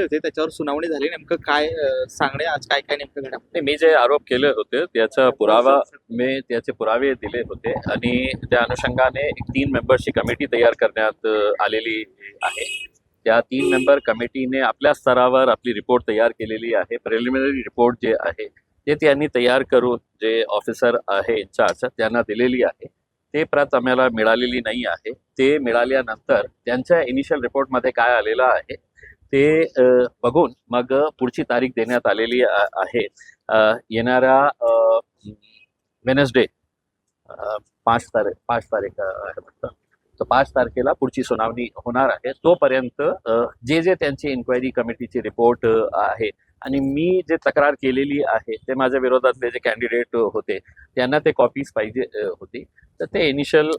होते त्याच्यावर सुनावणी झाली. नेमकं काय सांगणे आज काय काय नेमकं घडा मी जे आरोप केले होते त्याचा पुरावा मी त्याचे पुरावे दिले होते आणि त्या अनुषंगाने एक तीन मेंबर्सची कमिटी तयार करण्यात आलेली आहे. त्या तीन मेंबर कमिटीने आपल्या स्तरावर आपली रिपोर्ट तयार केलेली आहे. प्रिलिमिनरी रिपोर्ट जे आहे ते त्यांनी तयार करून जे ऑफिसर आहे इन्चार्ज त्यांना दिलेली आहे. ते प्रत आम्हाला मिळालेली नाही आहे. ते मिळाल्यानंतर त्यांच्या इनिशियल रिपोर्टमध्ये काय आलेलं आहे ते बघून मग पुढची तारीख देण्यात आलेली आहे. येणारा वेनसडे पाच तारीख पाच तारीख आहे तर पाच तारखेला पुढची सुनावणी होणार आहे. तोपर्यंत जे जे त्यांची इन्क्वायरी कमिटीचे रिपोर्ट आहे आणि मी जे तक्रार केलेली आहे ते माझ्या विरोधातले जे कॅन्डिडेट होते त्यांना ते कॉपीज पाहिजे होती. तर ते इनिशियल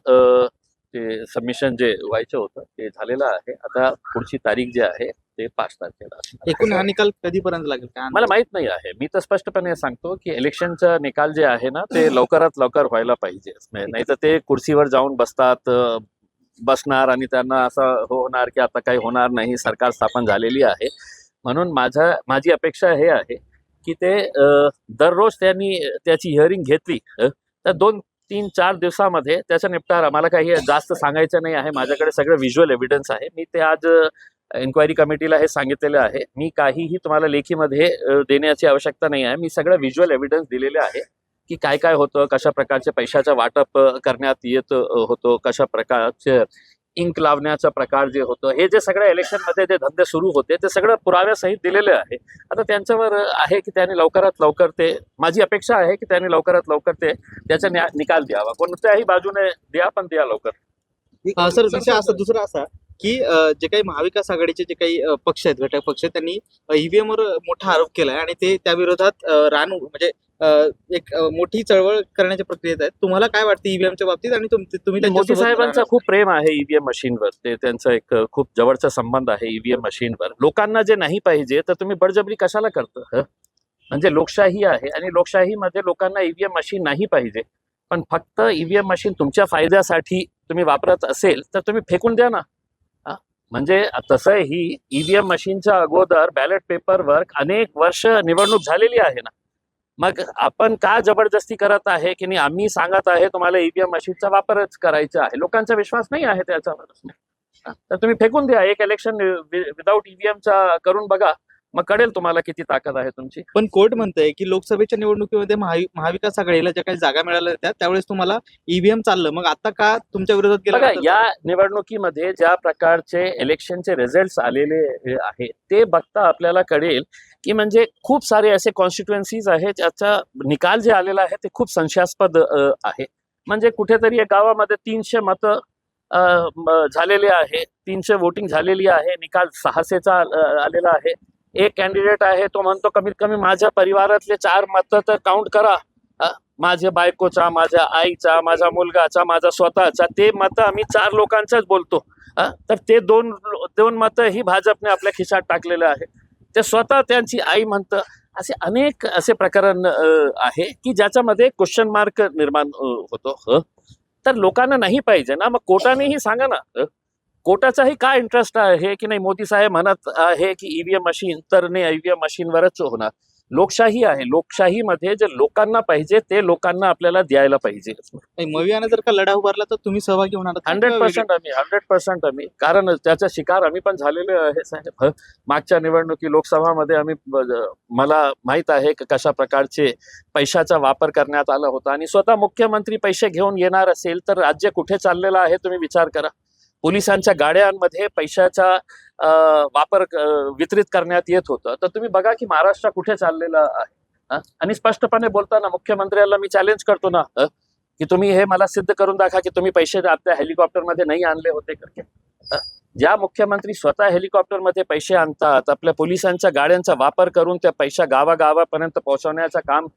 ते सबमिशन जे व्हायचं होतं ते झालेलं आहे. आता पुढची तारीख जी आहे ते पाच तारखेला. एकूण हा निकाल कधीपर्यंत लागेल? काय मला माहीत नाही आहे. मी तर स्पष्टपणे सांगतो की इलेक्शनचा निकाल जे आहे ना ते लवकरात लवकर व्हायला पाहिजे. नाही तर ते कुर्सीवर जाऊन बसतात बसणार आणि त्यांना असं होणार की आता काही होणार नाही सरकार स्थापन झालेली आहे. म्हणून माझा माझी अपेक्षा हे आहे की ते दररोज त्यांनी त्याची हिअरिंग घेतली तर दोन तीन चार दिवसामध्ये त्याचा निपटारा मला काही जास्त सांगायचं नाही आहे. माझ्याकडे सगळं व्हिज्युअल एव्हिडन्स आहे. मी ते आज इन्क्वायरी कमिटीला हे सांगितलेलं आहे. मी काहीही तुम्हाला लेखीमध्ये देण्याची आवश्यकता नाही आहे. मी सगळं व्हिज्युअल एव्हिडन्स दिलेले आहे की काय काय होतं कशा प्रकारचे पैशाचं वाटप करण्यात येत होतो होतं कशा प्रकारचे इंक लावण्याचा प्रकार जे होतं हे जे सगळं इलेक्शनमध्ये जे धंदे सुरू होते ते सगळं पुराव्यासहित दिलेले आहे. आता त्यांच्यावर आहे की त्यांनी लवकरात लवकर ते माझी अपेक्षा आहे की त्यांनी लवकरात लवकर ते त्याचा न्या- निकाल द्यावा. कोणत्याही बाजूने द्या पण द्या लवकर. सर विषय असा दुसरा असा. की जे काही महाविकास आघाडीचे जे काही पक्ष आहेत घटक पक्ष आहेत, त्यांनी ईव्हीएम वर मोठा आरोप केलाय आणि ते त्या विरोधात रान म्हणजे एक मोठी चळवळ करण्याच्या प्रक्रियेत आहेत. तुम्हाला काय वाटतं ईव्हीएमच्या बाबतीत आणि तुम- तुम्ही साहेबांचा? खूप प्रेम आहे ईव्हीएम मशीनवर. ते त्यांचा एक खूप जवळचा संबंध आहे ईव्हीएम मशीनवर. लोकांना जे नाही पाहिजे तर तुम्ही बळजबरी कशाला करता? म्हणजे लोकशाही आहे आणि लोकशाहीमध्ये लोकांना ईव्हीएम मशीन नाही पाहिजे. पण फक्त ईव्हीएम मशीन तुमच्या फायद्यासाठी तुम्ही वापरत असेल तर तुम्ही फेकून द्या ना. म्हणजे तसं ही ईव्हीएम मशीनच्या अगोदर बॅलेट पेपरवर अनेक वर्ष निवडणूक झालेली आहे ना. मग आपण का जबरदस्ती करत आहे की नाही आम्ही सांगत आहे तुम्हाला ईव्हीएम मशीनचा वापरच करायचा आहे. लोकांचा विश्वास नाही आहे त्याच्यावर तर तुम्ही फेकून द्या एक इलेक्शन विदाऊट ईव्हीएमचा करून बघा. मग कळेल तुम्हाला किती ताकद आहे तुमची. पण कोर्ट म्हणतंय की लोकसभेच्या निवडणुकीमध्ये महावि- महाविकास आघाडीला ज्या काही जागा मिळाल्या होत्या त्यावेळेस तुम्हाला ईव्हीएम चाललं. मग आता का तुमच्या विरोधात गेलं बघा का? या निवडणुकीमध्ये ज्या प्रकारचे इलेक्शनचे रिझल्ट आलेले हे आहे ते बघता आपल्याला कळेल की म्हणजे खूप सारे असे कॉन्स्टिट्युएन्सीज आहेत ज्याचा निकाल जे आलेला आहे ते खूप संशयास्पद अ, आहे. म्हणजे कुठेतरी एक गावामध्ये तीनशे मतं अ, म- झालेले आहे तीनशे वोटिंग झालेली आहे निकाल सहाशेचा आलेला आहे. एक कॅन्डिडेट आहे तो म्हणतो कमीत कमी माझ्या परिवारातले चार मतं तर काउंट करा. माझ्या बायकोचा माझ्या आईचा माझा मुलगाचा माझा स्वतःचा ते मतं आम्ही चार लोकांचाच बोलतो. तर ते दोन दोन मतं ही भाजपने आपल्या खिशात टाकलेलं आहे. ते स्वतः त्यांची आई म्हणतं असे अनेक असे प्रकरण आहे की ज्याच्यामध्ये क्वेश्चन मार्क निर्माण होतो. तर लोकांना नाही पाहिजे ना मग कोर्टानेही सांगा ना कोर्टाचाही काय इंटरेस्ट आहे की नाही? मोदी साहेब म्हणत आहे की ईव्हीएम मशीन तर नाही ईव्हीएम मशीनवरच होणार. लोकशाही आहे. लोकशाहीमध्ये जे लोकांना पाहिजे ते लोकांना आपल्याला द्यायला पाहिजे. मवियानं जर का लढा उभारला तर तुम्ही सहभागी होणार? हंड्रेड पर्सेंट आम्ही हंड्रेड पर्सेंट आम्ही. कारण त्याचा शिकार आम्ही पण झालेले आहे साहेब. मागच्या निवडणुकी लोकसभामध्ये आम्ही मला माहीत आहे की कशा प्रकारचे पैशाचा वापर करण्यात आला होता. आणि स्वतः मुख्यमंत्री पैसे घेऊन येणार असेल तर राज्य कुठे चाललेलं आहे तुम्ही विचार करा. पोलिसांच्या गाड्यांमध्ये पैशाचा वापर वितरित करण्यात येत होतं. तर तुम्ही बघा की महाराष्ट्र कुठे चाललेलं आहे. आणि स्पष्टपणे बोलताना मुख्यमंत्र्याला मी चॅलेंज करतो ना की तुम्ही हे मला सिद्ध करून दाखवा की तुम्ही पैसे आपल्या हेलिकॉप्टरमध्ये नाही आणले होते करके ज्या मुख्यमंत्री स्वतः हेलिकॉप्टरमध्ये पैसे आणतात आपल्या पोलिसांच्या गाड्यांचा वापर करून त्या पैसा गावागावापर्यंत पोहोचवण्याचं काम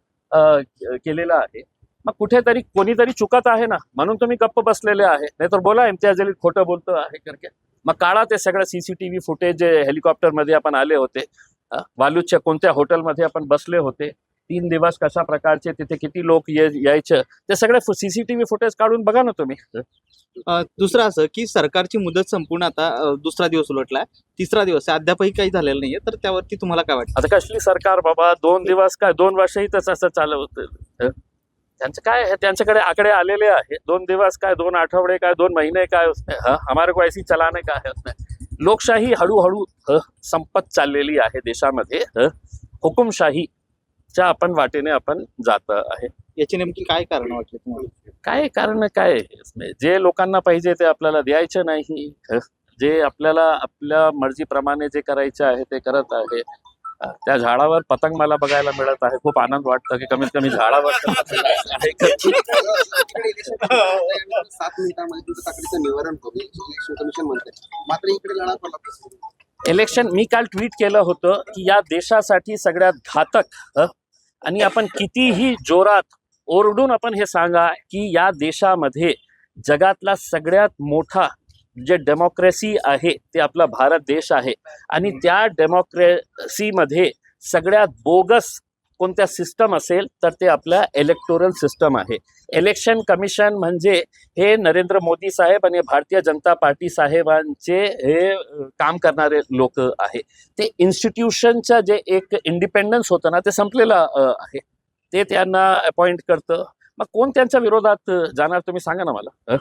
केलेलं आहे. मग कुठेतरी कोणीतरी चुकत आहे ना म्हणून तुम्ही गप्प बसलेले आहे. नाहीतर बोला इम्तियाज अली खोटं बोलतो आहे करके. मग काढा ते सगळं सीसीटीव्ही फुटेज जे हेलिकॉप्टरमध्ये आपण आले होते वालूच्या कोणत्या हॉटेलमध्ये आपण बसले होते तीन दिवस कशा प्रकारचे तिथे किती लोक यायचे ते सगळे सीसीटीव्ही फुटेज काढून बघा ना तुम्ही. दुसरं असं की सरकारची मुदत संपूर्ण आता दुसरा दिवस उलटलाय. तिसरा दिवस अद्यापही काही झालेलं नाहीये तर त्यावरती तुम्हाला काय वाटतं? आता कसली सरकार बाबा दोन दिवस काय दोन वर्षही तसं असं चालवत? त्यांचं काय त्यांच्याकडे आकडे आलेले आहे दोन दिवस काय दोन आठवडे काय दोन महीने काय हं? हमारे को ऐसी चलाने का है लोकशाही हळूहळू हं, संपत चाललेली आहे देशामध्ये हं? हुकुमशाहीच्या आपण वाटेने आपण जात आहे याची नेमकी काय कारण वाटली तुम्हाला काय कारण काय? जे लोकांना पाहिजे ते आपल्याला द्यायचं नाही हं? जे आपल्याला आपल्या मर्जीप्रमाणे जे करायचे आहे ते करत आहे त्या झाडावर पतंग मला बघायला मिळत आहे. खूप आनंद वाटतो की कमीत कमी झाडावर इलेक्शन मी काल ट्विट केलं होतं की या देशासाठी सगळ्यात घातक आणि आपण कितीही जोरात ओरडून आपण हे सांगा की या देशामध्ये जगातला सगळ्यात मोठा जे डेमोक्रेसी आहे ते आपला भारत देश आहे. आणि त्या डेमोक्रेसीमध्ये सगळ्यात बोगस कोणत्या सिस्टम असेल तर ते आपल्या इलेक्टोरल सिस्टम आहे. इलेक्शन कमिशन म्हणजे हे नरेंद्र मोदी साहेब आणि भारतीय जनता पार्टी साहेबांचे हे काम करणारे लोक आहे. ते इन्स्टिट्यूशनचं जे एक इंडिपेंडन्स होतं ना ते संपलेलं आहे. ते त्यांना अपॉइंट करतं. मग कोण त्यांच्या विरोधात जाणार तुम्ही सांगा ना मला?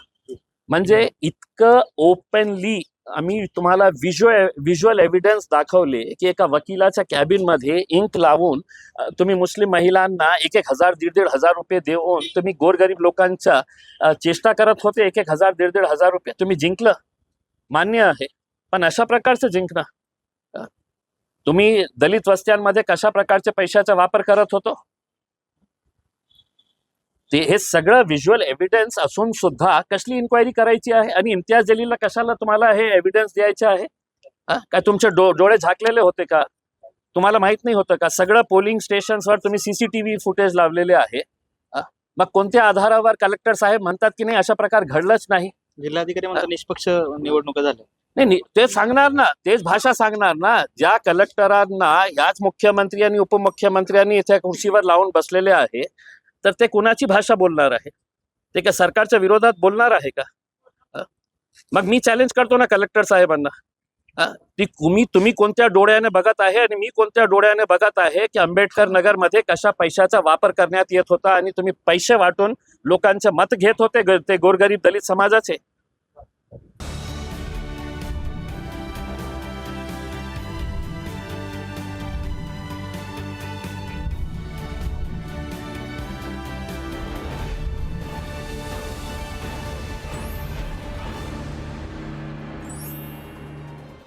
म्हणजे इतकं ओपनली आम्ही तुम्हाला व्हिज्युअल व्हिज्युअल एव्हिडन्स दाखवले की एका वकिलाच्या कॅबिनमध्ये इंक लावून तुम्ही मुस्लिम महिलांना एक एक हजार दीड दीड हजार रुपये देऊन तुम्ही गोरगरीब लोकांच्या चेष्टा करत होते एक एक हजार दीड दीड हजार रुपये. तुम्ही जिंकलं. मान्य आहे. पण अशा प्रकारचं जिंकणं तुम्ही दलित वस्त्यांमध्ये कशा प्रकारच्या पैशाचा वापर करत होतो? ते हे सगळं व्हिज्युअल एव्हिडन्स असून सुद्धा कसली इन्क्वायरी करायची आहे? आणि इम्तियाज जलीलला कशाला तुम्हाला हे एव्हिडन्स द्यायचे आहे? काय तुमचे डो डोळे झाकलेले होते का? तुम्हाला माहीत नाही होतं का? सगळं पोलिंग स्टेशन्सवर तुम्ही सीसीटीव्ही फुटेज लावलेले आहे? मग कोणत्या आधारावर कलेक्टर साहेब म्हणतात की नाही अशा प्रकार घडलंच नाही? जिल्हाधिकारी म्हणतात निष्पक्ष निवडणुका झाल्या. नाही ते सांगणार ना. तेच भाषा सांगणार ना. ज्या कलेक्टरांना याच मुख्यमंत्री आणि उपमुख्यमंत्र्यांनी इथे खुर्चीवर लावून बसलेले आहे तर ते कुणाची भाषा बोलणार आहे? ते काय सरकारच्या विरोधात बोलणार आहे का? मग मी चॅलेंज करतो ना कलेक्टर साहेबांना. ती तुम्ही तुम्ही कोणत्या डोळ्याने बघत आहे आणि मी कोणत्या डोळ्याने बघत आहे की आंबेडकर नगरमध्ये कशा पैशाचा वापर करण्यात येत होता आणि तुम्ही पैसे वाटून लोकांचे मत घेत होते ते गोरगरीब दलित समाजाचे?